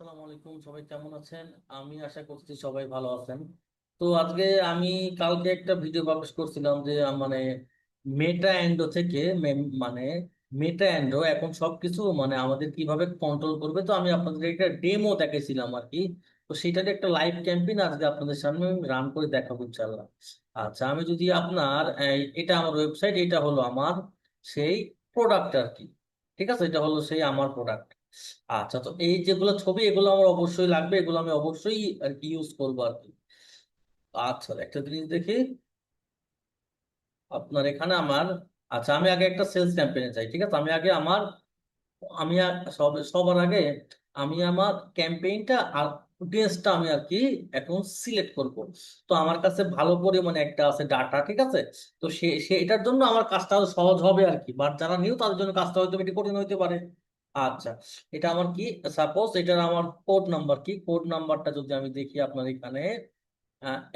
আসসালামু আলাইকুম, সবাই কেমন আছেন? আমি আশা করছি সবাই ভালো আছেন। তো আজকে আমি কালকে একটা ভিডিও পাবলিশ করছিলাম যে মানে মেটা এন্ডো থেকে মানে মেটা এন্ডো এখন সবকিছু মানে আমাদের কীভাবে কন্ট্রোল করবে, তো আমি আপনাদের একটা ডেমো দেখাইছিলাম আর কি তো সেটার একটা লাইভ ক্যাম্পেইন আজকে আপনাদের সামনে আমি রান করে দেখাবো ইনশাল্লাহ আচ্ছা আমি যদি আপনার এটা আমার ওয়েবসাইট এটা হলো আমার সেই প্রোডাক্ট আর কি ঠিক আছে? এটা হলো সেই আমার প্রোডাক্ট আচ্ছা তো এই যেগুলো ছবি, এগুলো আমার অবশ্যই লাগবে, এগুলো আমি অবশ্যই আর কি ইউজ করব আর কি। আচ্ছা একটা জিনিস দেখি। আপনার এখানে আমার আচ্ছা আমি আগে একটা সেলস ক্যাম্পেইনে চাই ঠিক আছে? আমি আগে আমার, আমি আ- সব, সবার আগে আমি আমার ক্যাম্পেইনটা আর অডিয়েন্সটা আমি আর কি এখন সিলেক্ট করব। তো আমার কাছে ভালো পরিমাণে একটা আছে ডাটা ঠিক আছে? তো সে সে, এটার জন্য আমার কাজটা আরও সহজ হবে আর কি বাট যারা নিউ তাদের জন্য কাজটা হয়তো একটু কঠিন হইতে পারে। আচ্ছা এটা আমার কি? সাপোজ এটার আমার কোড নাম্বার কি? কোড নাম্বারটা যদি আমি দেখি আপনার এখানে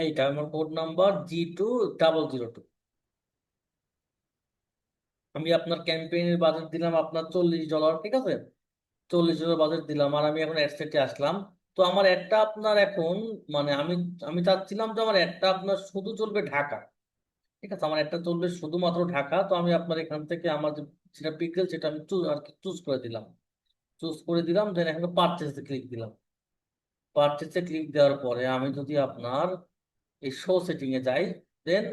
এইটা আমার code number G two double zero two আমি আপনার ক্যাম্পেইনের বাজেট দিলাম আপনার চল্লিশ ডলার ঠিক আছে? চল্লিশ ডলার বাজেট দিলাম আর আমি এখন অ্যাডসেটে আসলাম। তো আমার একটা আপনার এখন মানে আমি আমি চাচ্ছিলাম যে আমার একটা আপনার শুধু চলবে ঢাকা। ঠিক আছে? আমার একটা চলবে শুধুমাত্র ঢাকা। তো আমি আপনার এখান থেকে আমার যেটা পিক্সেল সেটা আমি চুজ আর কি চুজ করে দিলাম। চুজ করে দিলাম দেন এখানে পারচেসে ক্লিক দিলাম। পারচেসে ক্লিক দেওয়ার পরে আমি যদি আপনার এই শো সেটিং এ যাই দেন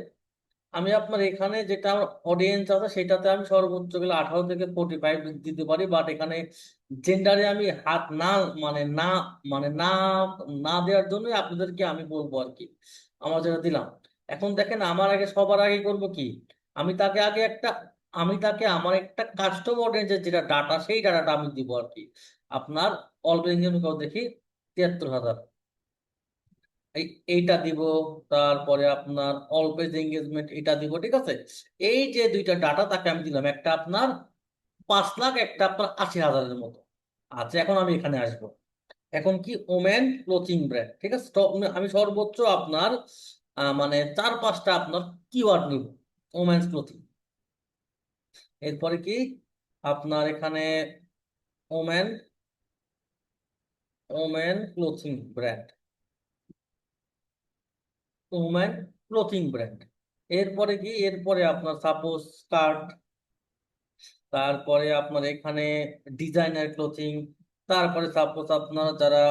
আমি আপনার এখানে যেটা আমার অডিয়েন্স আছে সেটাতে আমি সর্বোচ্চ গেলে আঠারো থেকে ফোর্টি ফাইভ দিতে পারি বাট এখানে জেন্ডারে আমি হাত না মানে না মানে না না দেওয়ার জন্য আপনাদেরকে আমি বলব আর কি, আমার যেটা দিলাম। এখন দেখেন, আমার আগে সবার আগে করব কি? আমি তাকে আগে একটা আমি তাকে আমার একটা কাস্টমার যেটা ডাটা সেই ডাটাটা আমি দিব আর কি। আপনার অল্প ইঞ্জিন দেখি তিয়াত্তর হাজার। এই, এইটা দিব, তারপরে আপনার অল পেজ এঙ্গেজমেন্ট এটা দিব, ঠিক আছে? এই যে দুইটা ডাটা তাকে আমি দিলাম, একটা আপনার পাঁচ লাখ, একটা আপনার আশি হাজারের মতো। আচ্ছা এখন আমি এখানে আসব। এখন কি ওমেন ক্লোথিং ব্র্যান্ড, ঠিক আছে? আমি সর্বোচ্চ আপনার মানে চার পাঁচটা আপনার কিওয়ার্ড নিব, ওমেন্স ক্লোথিং। এরপরে কি? আপনার এখানে women women clothing brand. Women clothing brand. এরপরে কি? এরপরে আপনার সাপোজ স্কার্ট তারপরে আপনার এখানে ডিজাইনার ক্লোথিং, তারপরে সাপোজ আপনার যারা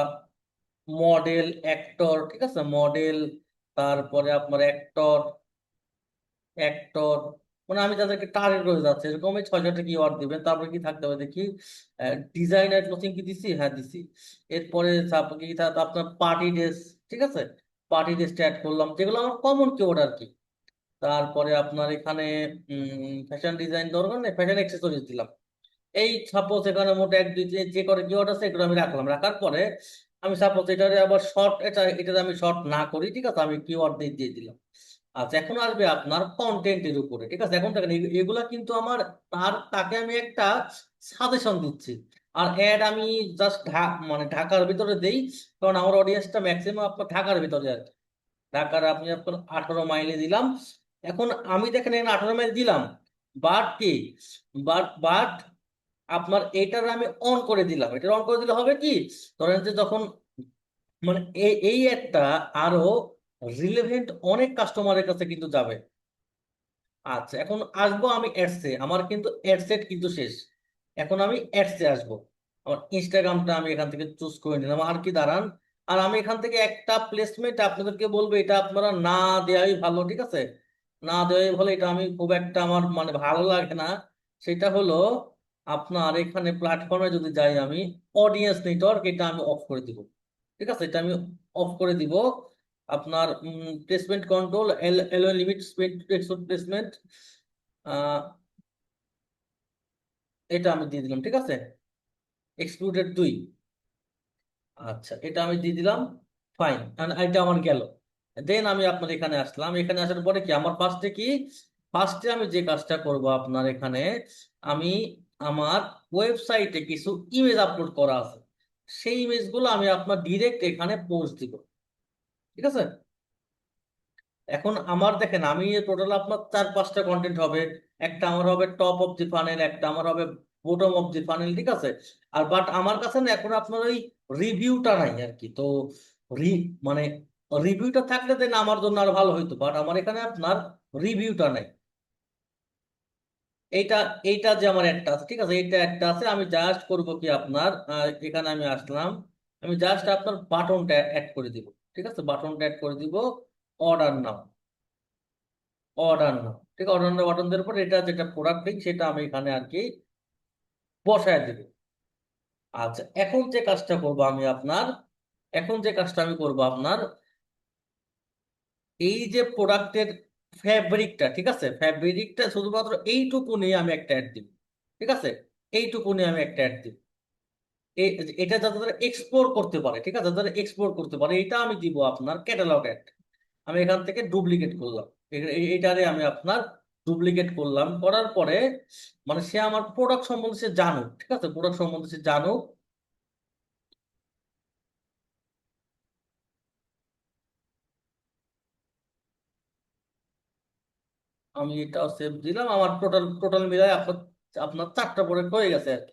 মডেল, অ্যাক্টর, ঠিক আছে? মডেল, তারপরে আপনার অ্যাক্টর অ্যাক্টর মানে আমি তাদেরকে টার্গেট করে যাচ্ছি। এরকম এই ছয় ছয়টা কিওয়ার্ড দিবেন? তারপরে কি থাকতে হবে? দেখি ডিজাইনার ক্লোথিং কি দিছি? হ্যাঁ দিছি। এরপরে কি আপনার পার্টি ড্রেস ঠিক আছে? পার্টি ড্রেস অ্যাড করলাম। যেগুলো আমার কমন কিওয়ার্ড আর কি। তারপরে আপনার এখানে ফ্যাশন ডিজাইন দরকার নেই ফ্যাশন অ্যাক্সেসরিজ দিলাম। এই সাপোজ এখানে মোট এক, দুই, তিন, যে করে কিওয়ার্ড আছে, এগুলো আমি রাখলাম। রাখার পরে আমি সাপোজ এটারে আবার শর্ট এটা এটাতে আমি শর্ট না করি, ঠিক আছে? আমি কিওয়ার্ড দিয়ে দিয়ে দিলাম। আচ্ছা এখন আসবে আপনার কন্টেন্টের উপরে, ঠিক আছে? এখন দেখেন এগু- এগুলা কিন্তু আমার তার তাকে আমি একটা সাজেশন দিচ্ছি। আর অ্যাড আমি জাস্ট মানে ঢাকার ভিতরে দেই, কারণ আমার অডিয়েন্সটা ম্যাক্সিমাম আপনার ঢাকার ভিতরে আর। ঢাকার আপনি আপনার আঠারো মাইলে দিলাম। এখন আমি দেখেন, এখানে আঠারো মাইল দিলাম। বাট কি? বাট বাট আপনার এটার আমি অন করে দিলাম। এটা অন করে দিলে হবে কি? ধরেন যে যখন মানে এই একটা আরও রিলেভেন্ট অনেক কাস্টমারের কাছে কিন্তু যাবে। আচ্ছা এখন আসব আমি অ্যাডসে আমার কিন্তু অ্যাডসেট কিন্তু শেষ। এখন আমি অ্যাডসে আসব। আমার ইনস্টাগ্রামটা আমি এখান থেকে চুজ করে নিলাম। আর কি, দাঁড়ান। আর আমি এখান থেকে একটা প্লেসমেন্ট আপনাদেরকে বলব, এটা আপনারা না দেওয়াই ভালো, ঠিক আছে? না দেওয়াই ভালো, এটা আমি খুব একটা আমার মানে ভালো লাগে না। সেটা হলো, আপনার এখানে প্ল্যাটফর্মে যদি যাই আমি অডিয়েন্স নেটওয়ার্ক এটা আমি অফ করে দিব। ঠিক আছে? এটা আমি অফ করে দিব। আপনার placement control L limit placement এটা আমি দিয়ে দিলাম, ঠিক আছে? এক্সক্লুডেড দুই। আচ্ছা এটা আমি দিয়ে দিলাম ফাইন এটা আমার গেল। দেন আমি আপনার এখানে আসলাম, এখানে আসার পরে কি, আমার ফার্স্টে কি ফার্স্টে আমি যে কাজটা করব আপনার এখানে, আমি আমার ওয়েবসাইটে কিছু ইমেজ আপলোড করা আছে। সেই ইমেজগুলো আমি আপনার ডিরেক্ট এখানে পোস্ট দিব। ঠিক আছে? এখন আমার দেখেন, আমি টোটাল আপনার চার, পাঁচটা কন্টেন্ট হবে। একটা আমার হবে টপ অফ দি ফানেল একটা আমার হবে বটম অফ দি ফানেল ঠিক আছে? আর বাট আমার কাছে না, এখন আপনার ওই রিভিউটা নাই আর কি। তো রি মানে রিভিউটা থাকলে দেন আমার জন্য আর ভালো হইতো। বাট আমার এখানে আপনার রিভিউটা নাই। এইটা এইটা যে আমার একটা আছে, ঠিক আছে? এইটা একটা আছে, আমি জাস্ট করব কি আপনার এখানে আমি আসলাম। আমি জাস্ট আপনার বাটনটা অ্যাড করে দিব। ঠিক আছে? বাটনটা অ্যাড করে দিব অর্ডার নাও অর্ডার নাও ঠিক আছে? অর্ডার বাটন দেওয়ার পর এটা যেটা প্রোডাক্ট লিঙ্ক সেটা আমি এখানে আর কি বসায় দিব। আচ্ছা এখন যে কাজটা করব আমি আপনার, এখন যে কাজটা আমি করব আপনার, এই যে প্রোডাক্টের ফ্যাব্রিকটা ঠিক আছে? ফ্যাব্রিকটা শুধুমাত্র এইটুকু নিয়ে আমি একটা অ্যাড দিব। ঠিক আছে? এইটুকু নিয়ে আমি একটা অ্যাড দিব। এটা যাতে তারা এক্সপ্লোর করতে পারে, ঠিক আছে? যাতে এক্সপ্লোর করতে পারে। এটা আমি দিব আপনার ক্যাটালগ অ্যাড আমি এখান থেকে ডুপ্লিকেট করলাম। এটারে আমি আপনার ডুপ্লিকেট করলাম। করার পরে মানে সে আমার প্রোডাক্ট সম্বন্ধে সে জানুক, ঠিক আছে? প্রোডাক্ট সম্বন্ধে সে জানুক। আমি এটাও সেভ দিলাম। আমার টোটাল টোটাল মিলাই আপনার আপনার চারটা প্রোডাক্ট হয়ে গেছে আর কি।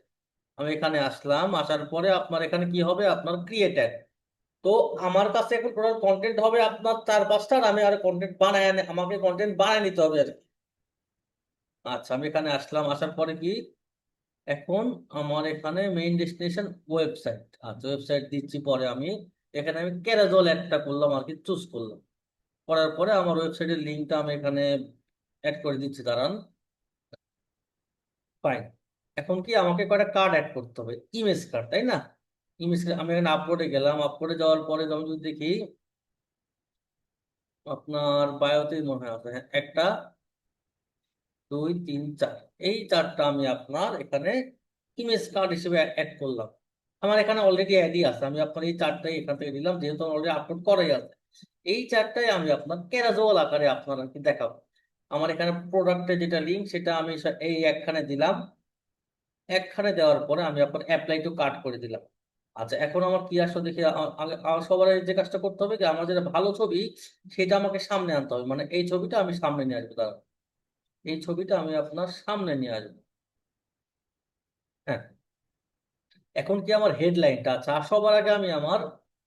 আমি এখানে আসলাম, আসার পরে আপনার এখানে কি হবে? আপনার ক্রিয়েটার তো আমার কাছে এখন টোটাল কন্টেন্ট হবে আপনার চার পাঁচটার আমি আর কন্টেন্ট বানায় আমাকে কন্টেন্ট বানায় নিতে হবে আর কি। আচ্ছা আমি এখানে আসলাম, আসার পরে কি? এখন আমার এখানে মেইন ডেস্টিনেশন ওয়েবসাইট আচ্ছা ওয়েবসাইট দিচ্ছি পরে আমি। এখানে আমি ক্যারাজল একটা করলাম আর কি চুজ করলাম। করার পরে আমার ওয়েবসাইটের লিঙ্কটা আমি এখানে অ্যাড করে দিচ্ছি, দাঁড়ান। ফাইন এখন কি আমাকে কয়টা কার্ড অ্যাড করতে হবে? ইমেজ কার্ড তাই না? ইমেজ আমি এখানে আপলোডে গেলাম আপলোডে যাওয়ার পরে আমি যদি দেখি আপনার বায়োতেই মনে হয় হ্যাঁ, একটা দুই তিন চার। এই চারটা আমি আপনার এখানে ইমেজ কার্ড হিসেবে অ্যাড করলাম। আমার এখানে অলরেডি অ্যাডই আছে আমি আপনার এই চারটাই এখান থেকে দিলাম যেহেতু অলরেডি আপলোড করাই আছে। এই চারটাই আমি আপনার ক্যারাজুয়াল আকারে আপনার আর কি দেখাবো। আমার এখানে প্রোডাক্টের যেটা লিঙ্ক সেটা আমি এই একখানে দিলাম। একখানে দেওয়ার পরে আমি আপনার অ্যাপ্লাই টু কার্ট করে দিলাম। আচ্ছা এখন আমার কি আসলে দেখি, আ- আগে- আ- সবার যে কাজটা করতে হবে যে আমার যেটা ভালো ছবি সেটা আমাকে সামনে আনতে হবে। মানে এই ছবিটা আমি সামনে নিয়ে আসব, দাঁড়ান। এই ছবিটা আমি আপনার সামনে নিয়ে আসব। হ্যাঁ। এখন কি আমার হেডলাইনটা আছে? আর সবার আগে আমি আমার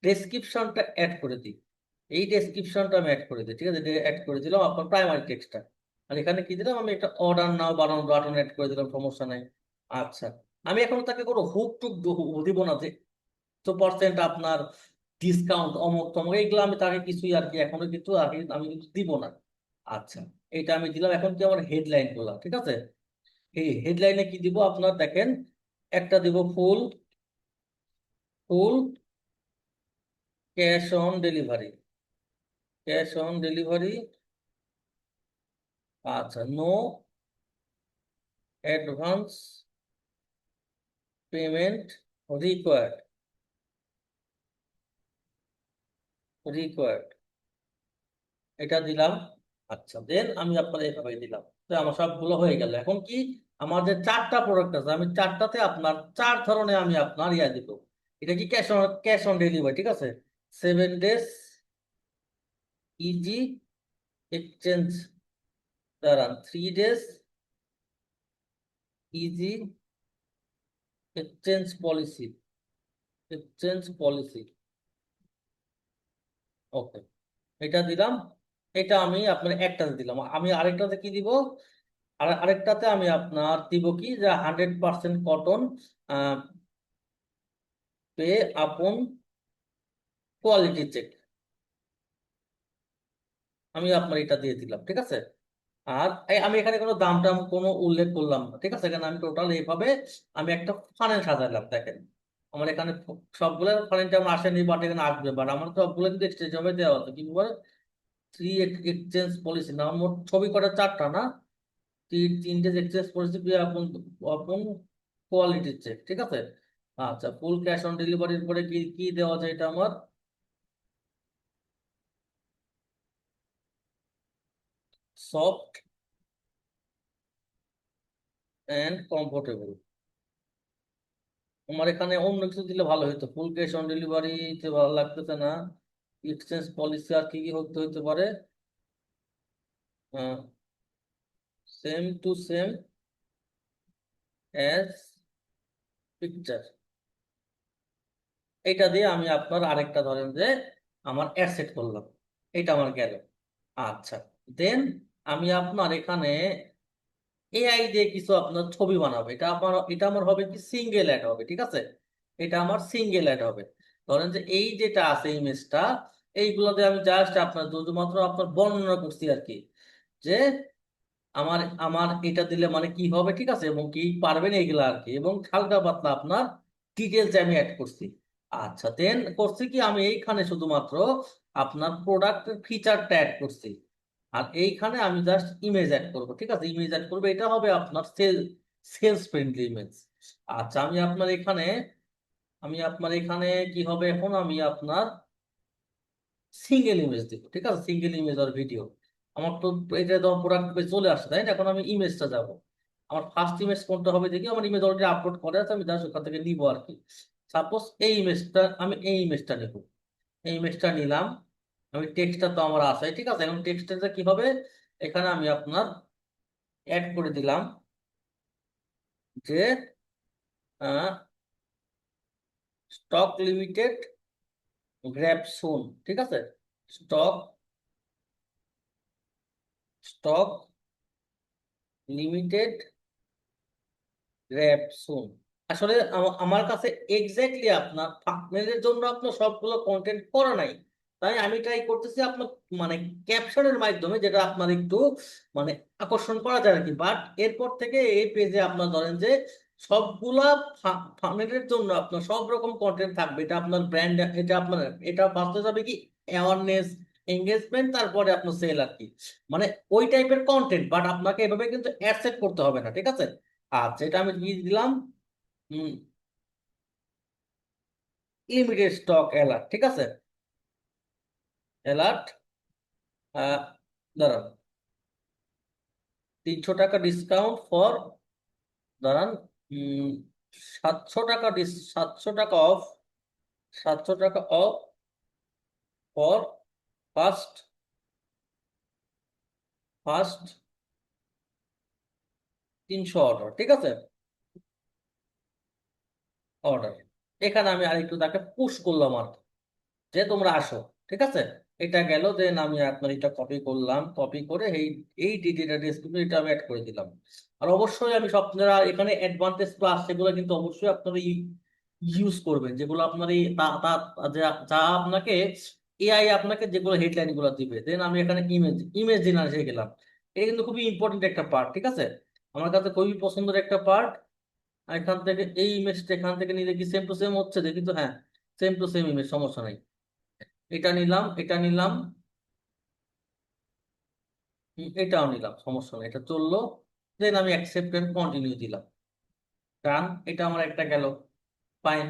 ডেসক্রিপশনটা অ্যাড করে দিই। এই ডেসক্রিপশনটা আমি অ্যাড করে দিই, ঠিক আছে? অ্যাড করে দিলাম আপনার প্রাইমারি টেক্সটটা আর এখানে কি দিলাম? আমি একটা order now button button add করে দিলাম, সমস্যা নাই। আচ্ছা আমি এখন তাকে কোনো হুক টুক দিব না যে, তো পার্সেন্ট আপনার ডিসকাউন্ট অমুক তমুক এইগুলো আমি তাকে কিছুই আর কি, এখনও কিন্তু আর কি আমি কিন্তু দিব না। আচ্ছা এটা আমি দিলাম, এখন কি আমার হেডলাইন করলাম ঠিক আছে? এই হেডলাইনে কি দিব আপনার, দেখেন, একটা দিব full full cash on delivery cash on delivery আচ্ছা no advance payment required required এটা দিলাম। আচ্ছা। দেন আমি আপনার এইভাবে দিলাম। তো আমার সব সবগুলো হয়ে গেল। এখন কি? আমার যে চারটা প্রোডাক্ট আছে। আমি চারটাতে আপনার চার ধরনের আমি আপনার ইয়া দিব। এটা কি cash on cash on delivery ঠিক আছে? সেভেন ডেজ ইজি এক্সচেঞ্জ দাঁড়ান। Three days easy exchange policy exchange policy okay এটা দিলাম। এটা আমি আপনার একটাতে দিলাম। আমি আরেকটাতে কি দিব? আর আরেকটাতে আমি আপনার দিব কি? যে হান্ড্রেড পার্সেন্ট কটন পে আপন কোয়ালিটি চেক আমি আপনার এটা দিয়ে দিলাম, ঠিক আছে? আর আমি এখানে কোনো দাম টাম কোনো উল্লেখ করলাম না, ঠিক আছে? এখানে আমি টোটাল এইভাবে আমি একটা ফানেল সাজালাম, দেখেন। আমার এখানে সবগুলো ফানেলটা আমার আসেনি বাট এখানে আসবে বাট আমার সবগুলো কিন্তু এক্সচেঞ্জ হবে দেওয়া হতো কি বলে? থ্রি এক্সচেঞ্জ পলিসি না মোট ছবি কটা? চারটা, না? তিন, তিনটে এক্সচেঞ্জ পলিসি আপন আপন কোয়ালিটি চেক ঠিক আছে? আচ্ছা ফুল ক্যাশ অন ডেলিভারির পরে কি কি দেওয়া যায় এটা আমার? সফট অ্যান্ড কমফোর্টেবল আমার এখানে অন্য কিছু দিলে ভালো হতো ফুল ক্যাশ অন ডেলিভারিতে ভালো লাগতেছে না। এক্সচেঞ্জ পলিসি আর কি কি হতে হতে পারে? Same to same as picture এটা দিয়ে আমি আপনার আরেকটা ধরেন যে, আমার অ্যাড সেট করলাম। এটা আমার গেল। আচ্ছা দেন আমি আপনার এখানে এআই দিয়ে কিছু আপনার ছবি বানাবো। এটা আমার এটা আমার হবে কি সিঙ্গেল অ্যাড হবে, ঠিক আছে? এটা আমার সিঙ্গেল অ্যাড হবে। ধরেন যে এই যেটা আছে ইমেজটা এইগুলোতে আমি জাস্ট আপনার শুধুমাত্র আপনার বর্ণনা করছি আর কি। যে আমার আমার এটা দিলে মানে কি হবে, ঠিক আছে? এবং কি পারবেন এইগুলো আর কি। এবং হালকা পাতলা আপনার ডিটেলস আমি অ্যাড করছি। আচ্ছা দেন করছি কি আমি এইখানে শুধুমাত্র আপনার প্রোডাক্ট ফিচারটা অ্যাড করছি। আর এইখানে আমি জাস্ট ইমেজ অ্যাড করব, ঠিক আছে? ইমেজ অ্যাড করব, এটা হবে আপনার সেল সেলস ফ্রেন্ডলি ইমেজ আচ্ছা আমি আপনার এখানে, আমি আপনার এখানে কি হবে এখন? আমি আপনার সিঙ্গেল ইমেজ দিব, ঠিক আছে? সিঙ্গেল ইমেজ আর ভিডিও আমার তো এটা তো প্রোডাক্ট চলে আসছে তাই না? এখন আমি ইমেজটা যাব। আমার ফার্স্ট ইমেজ কোনটা হবে দেখি? আমার ইমেজ অলরেডি আপলোড করে আছে, আমি জাস্ট ওখান থেকে নিব আর কি। সাপোজ এই ইমেজটা আমি এই ইমেজটা নেব। এই ইমেজটা নিলাম। আমি টেক্সটটা তো আমার আছে, ঠিক আছে? এখন টেক্সটটা কি হবে? এখানে আমি আপনার অ্যাড করে দিলাম যে স্টক লিমিটেড গ্র্যাব সুন ঠিক আছে? Stock stock limited grab soon আসলে আমার কাছে এক্স্যাক্টলি আপনার থাম্বনেলের জন্য আপনার সবগুলো কন্টেন্ট করা নাই। তাই আমি ট্রাই করতেছি আপনার মানে ক্যাপশনের মাধ্যমে যেটা আপনার একটু মানে আকর্ষণ করা যায় আর কি বাট এরপর থেকে এই পেজে আপনার ধরেন যে সবগুলা থাম্বনেলের জন্য আপনার সব রকম কন্টেন্ট থাকবে। এটা আপনার ব্র্যান্ড এটা আপনার, এটা ফার্স্টে যাবে কি? অ্যাওয়ারনেস এঙ্গেজমেন্ট তারপরে আপনার সেল আর কি মানে ওই টাইপের কন্টেন্ট বাট আপনাকে এভাবে কিন্তু অ্যাডসেট করতে হবে না, ঠিক আছে? আচ্ছা এটা আমি দিয়ে দিলাম লিমিটেড স্টক অ্যালার্ট ঠিক আছে? অ্যালার্ট দাঁড়ান তিনশো টাকা ডিসকাউন্ট ফর দাঁড়ান সাতশো টাকা ডিস সাতশো টাকা অফ সাতশো টাকা অফ ফর ফার্স্ট ফার্স্ট তিনশো অর্ডার ঠিক আছে? অর্ডার এখানে আমি আরেকটু তাকে পুশ করলাম আর যে তোমরা আসো, ঠিক আছে? এটা গেল দেন আমি আপনার এটা কপি করলাম। কপি করে এই এই ডিটেলটা ডেসক্রিপশন এটা আমি অ্যাড করে দিলাম। আর অবশ্যই আমি সব আপনারা এখানে অ্যাডভান্টেজ প্লাস সেগুলো কিন্তু অবশ্যই আপনারা ইউজ করবেন। যেগুলো আপনার এই যা আপনাকে এআই আপনাকে যেগুলো হেডলাইনগুলো দিবে। দেন আমি এখানে ইমেজ ইমেজ জেনারেশন গেলাম। এটা কিন্তু খুবই ইম্পর্টেন্ট একটা পার্ট ঠিক আছে? আমার কাছে খুবই পছন্দের একটা পার্ট এখান থেকে, এই ইমেজটা এখান থেকে নিলে কি সেম টু সেম হচ্ছে? দেখি তো হ্যাঁ সেম টু সেম ইমেজ সমস্যা নাই। এটা নিলাম এটা নিলাম। এটাও নিলাম, সমস্যা নেই, এটা চলল। দেন আমি অ্যাকসেপ্ট এন্ড কন্টিনিউ দিলাম। ডান এটা আমার একটা গেল। ফাইন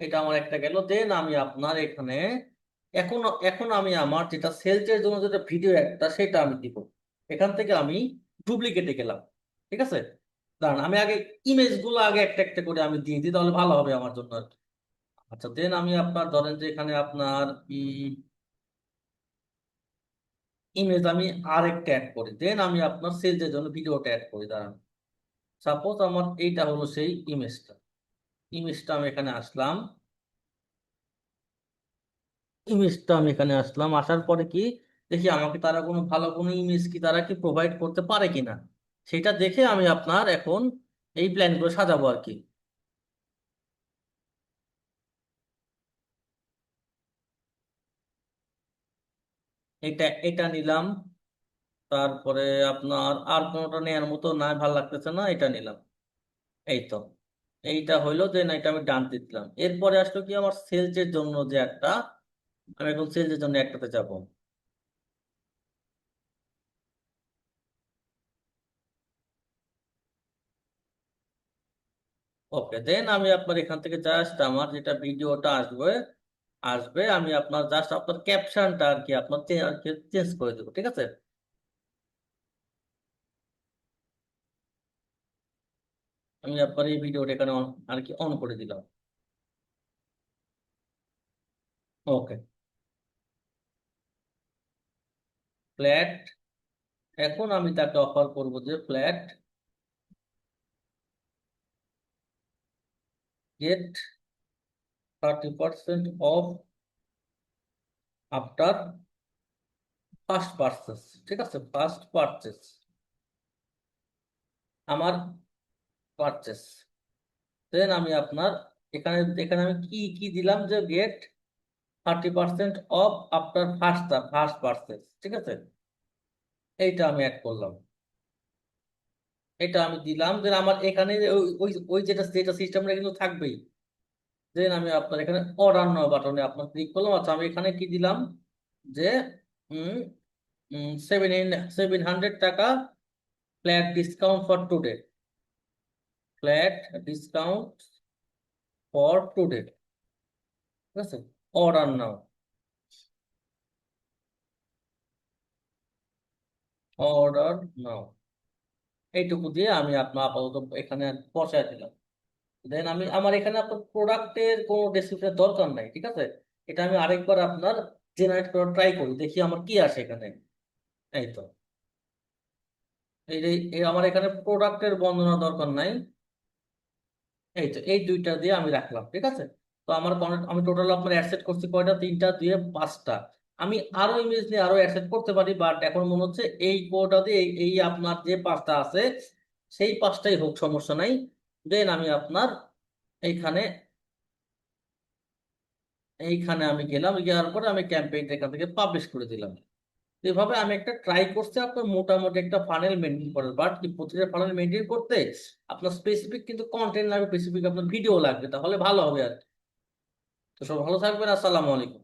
এটা আমার একটা গেল। দেন আমি আপনার এখানে, এখন এখন আমি আমার যেটা সেলসের জন্য যেটা ভিডিও একটা, সেটা আমি দিব এখান থেকে আমি ডুপ্লিকেটে গেলাম। ঠিক আছে? দাঁড়ান, আমি আগে ইমেজগুলো আগে একটা একটা করে আমি দিয়ে দিই, তাহলে ভালো হবে আমার জন্য আর কি। আচ্ছা দেন আমি আপনার ধরেন যে এখানে আপনার ইমেজ আমি আরেকটা অ্যাড করি। দেন আমি আপনার সেলসের জন্য ভিডিওটা অ্যাড করি, দাঁড়ান। সাপোজ আমার এইটা হলো সেই ইমেজটা ইমেজটা আমি এখানে আসলাম। ইমেজটা আমি এখানে আসলাম, আসার পরে কি? দেখি আমাকে তারা কোনো ভালো কোনো ইমেজ কি তারা কি প্রোভাইড করতে পারে কিনা? সেটা দেখে আমি আপনার এখন এই প্ল্যানগুলো সাজাবো আর কি। এটা এটা নিলাম। তারপরে আপনার আর কোনোটা নেওয়ার মতো না, ভালো লাগতেছে না, এটা নিলাম। এই তো। এইটা হইল দেন এটা আমি ডান দিলাম। এরপরে আসলো কি আমার সেলসের জন্য যে একটা, আমি এখন সেলসের জন্য একটাতে যাব। ওকে দেন আমি আপনার এখান থেকে জাস্ট আমার যেটা ভিডিওটা আসবে আসবে, আমি আপনার জাস্ট আপনার ক্যাপশনটা আর কি আপনার চেঞ্জ করে দেবো, ঠিক আছে? আমি আপনার এই ভিডিওটা এখানে আর কি অন করে দিলাম। ওকে ফ্ল্যাট এখন আমি তাকে অফার করব যে flat get thirty percent off after first purchase ঠিক আছে? ফার্স্ট পারচেস আমার পারচেস দেন আমি আপনার, এখানে এখানে আমি কি কি দিলাম যে get thirty percent off after first first purchase ঠিক আছে? এইটা আমি অ্যাড করলাম। এটা আমি দিলাম দেন আমার এখানে ওই ওই যেটা যেটা সিস্টেমটা কিন্তু থাকবেই। দেন আমি আপনার এখানে অর্ডার নাও বাটনে আপনার ক্লিক করলাম আচ্ছা আমি এখানে কি দিলাম? যে সেভেন সেভেন হান্ড্রেড টাকা flat discount for today flat discount for today ঠিক আছে? Order now. Order now. এইটুকু দিয়ে আমি আপনার আপাতত এখানে বসায় দিলাম। দেন আমি, আমার এখানে আপনার প্রোডাক্টের কোনো ডেসক্রিপশনের দরকার নাই, ঠিক আছে? এটা আমি আরেকবার আপনার জেনারেট করার ট্রাই করি, দেখি আমার কি আসে এখানে। এই তো। এই আমার এখানে প্রোডাক্টের বর্ণনা দরকার নাই। এই তো, এই দুইটা দিয়ে আমি রাখলাম, ঠিক আছে? তো আমার আমি টোটাল আপনার অ্যাডসেট করছি কয়টা? তিনটা দিয়ে পাঁচটা। আমি আরও ইমেজ নিয়ে আরও অ্যাডসেট করতে পারি বাট এখন মনে হচ্ছে এই দিয়ে এই আপনার যে পাঁচটা আছে, সেই পাঁচটাই হোক, সমস্যা নাই। দেন আমি আপনার এইখানে এইখানে আমি গেলাম যাওয়ার পরে আমি ক্যাম্পেইনটা এখান থেকে পাবলিশ করে দিলাম। এভাবে আমি একটা ট্রাই করছি আপনার মোটামুটি একটা ফানেল মেনটেন করার বাট কি প্রতিটা ফানেল মেনটেন করতে আপনার স্পেসিফিক কিন্তু কন্টেন্ট লাগবে স্পেসিফিক আপনার ভিডিও লাগবে, তাহলে ভালো হবে আর। তো সব ভালো থাকবেন, আসসালামু আলাইকুম।